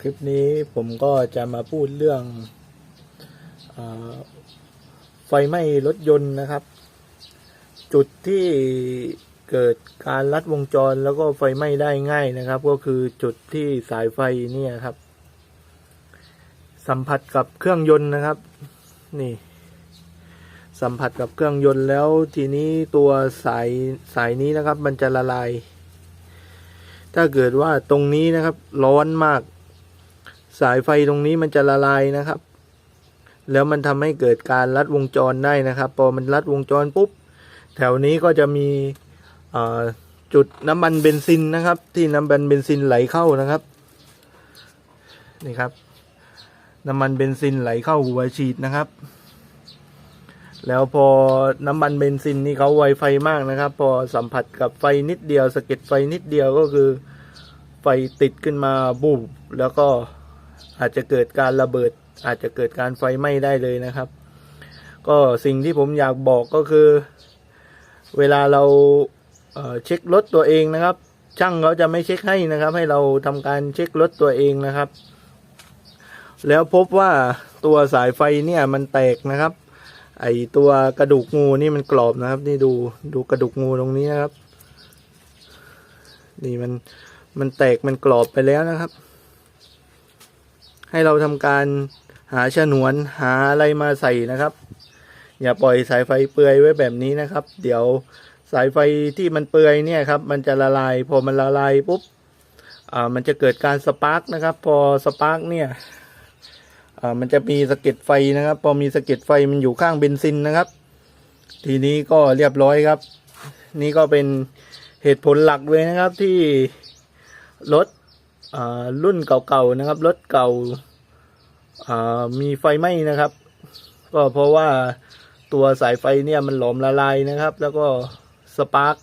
คลิปนี้ผมก็จะมาพูดเรื่องอไฟไหม้รถยนต์นะครับ จุดที่เกิดการลัดวงจรแล้วก็ไฟไหม้ได้ง่ายนะครับ ก็คือจุดที่สายไฟเนี่ยครับ สัมผัสกับเครื่องยนต์นะครับ นี่ สัมผัสกับเครื่องยนต์แล้วทีนี้ตัวสายสายนี้นะครับ มันจะละลาย ถ้าเกิดว่าตรงนี้นะครับ ร้อนมาก สายไฟตรงนี้มันจะละลายนะครับ แล้วมันทำให้เกิดการลัดวงจรได้นะครับ พอมันลัดวงจรปุ๊บ แถวนี้ก็จะมีจุดน้ำมันเบนซินนะครับ ที่น้ำมันเบนซินไหลเข้านะครับนี่ครับ น้ำมันเบนซินไหลเข้าหัวฉีดนะครับ แล้วพอน้ำมันเบนซินนี่เขาไวไฟมากนะครับ พอสัมผัสกับไฟนิดเดียวสะเก็ดไฟนิดเดียวก็คือ ไฟติดขึ้นมาบูบแล้วก็ อาจจะเกิดการระเบิด อาจจะเกิดการไฟไหม้ได้เลยนะครับ ก็สิ่งที่ผมอยากบอกก็คือ เวลาเราเเช็ครถตัวเองนะครับ ช่างเขาจะไม่เช็คให้นะครับ ให้เราทำการเช็ครถตัวเองนะครับ แล้วพบว่าตัวสายไฟเนี่ยมันแตกนะครับ ไอตัวกระดูกงูนี่มันกรอบนะครับ นี่ดูดูกระดูกงูตรงนี้นะครับ นี่มันมันแตกมันกรอบไปแล้วนะครับ ให้เราทำการหาฉนวนหาอะไรมาใส่นะครับ อย่าปล่อยสายไฟเปื่อยไว้แบบนี้นะครับ เดี๋ยวสายไฟที่มันเปื่อยเนี่ยครับ มันจะละลายพอมันละลายปุ๊บอ่ามันจะเกิดการสปาร์กนะครับ พอสปาร์กเนี่ยอ่ามันจะมีสะเก็ดไฟนะครับ พอมีสะเก็ดไฟมันอยู่ข้างเบนซินนะครับ ทีนี้ก็เรียบร้อยครับ นี่ก็เป็นเหตุผลหลักเลยนะครับที่รถ รุ่นเก่าๆนะครับ รถเก่าามีไฟไหม้นะครับ ก็เพราะว่าตัวสายไฟเนี่ยมันหลอมละลายนะครับ แล้วก็สปาร์ก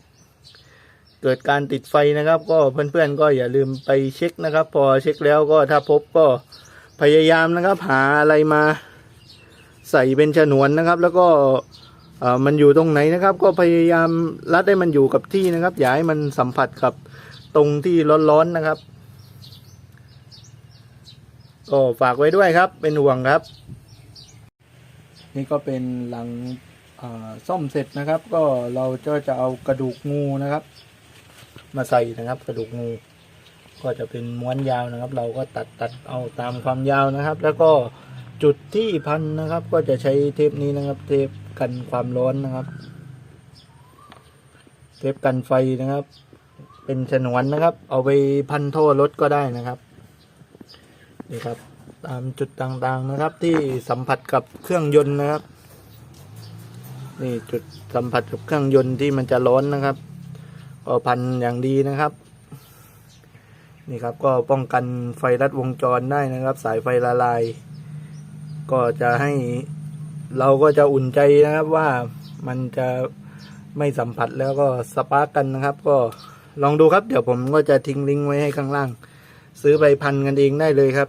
เกิดการติดไฟนะครับ ก็เพื่อนๆก็อย่าลืมไปเช็คนะครับ พอเช็คแล้วก็ถ้าพบก็พยายามนะครับ หาอะไรมาใส่เป็นฉนวนนะครับ แล้วก็มันอยู่ตรงไหนนะครับ ก็พยายามรัดให้มันอยู่กับที่นะครับอย่าให้มันสัมผัสกับตรงที่ร้อนๆนะครับ ก็ฝากไว้ด้วยครับ เป็นห่วงครับ นี่ก็เป็นหลังซ่อมเสร็จนะครับ ก็เราก็จะเอากระดูกงูนะครับ มาใส่นะครับ กระดูกงู ก็จะเป็นม้วนยาวนะครับ เราก็ตัดตัดเอาตามความยาวนะครับ แล้วก็จุดที่พันนะครับ ก็จะใช้เทปนี้นะครับ เทปกันความร้อนนะครับ เทปกันไฟนะครับ เป็นฉนวนนะครับ เอาไปพันท่อรถก็ได้นะครับ นี่ครับ ตามจุดต่างๆนะครับ ที่สัมผัสกับเครื่องยนต์นะครับ นี่จุดสัมผัสกับเครื่องยนต์ที่มันจะร้อนนะครับก็พันอย่างดีนะครับ นี่ครับก็ป้องกันไฟรัดวงจรได้นะครับ สายไฟละลาย ก็จะให้เราก็จะอุ่นใจนะครับว่ามันจะไม่สัมผัสแล้วก็สปาร์กกันนะครับ ก็ลองดูครับ เดี๋ยวผมก็จะทิ้งลิงก์ไว้ให้ข้างล่าง ซื้อไปพันกันเองได้เลยครับ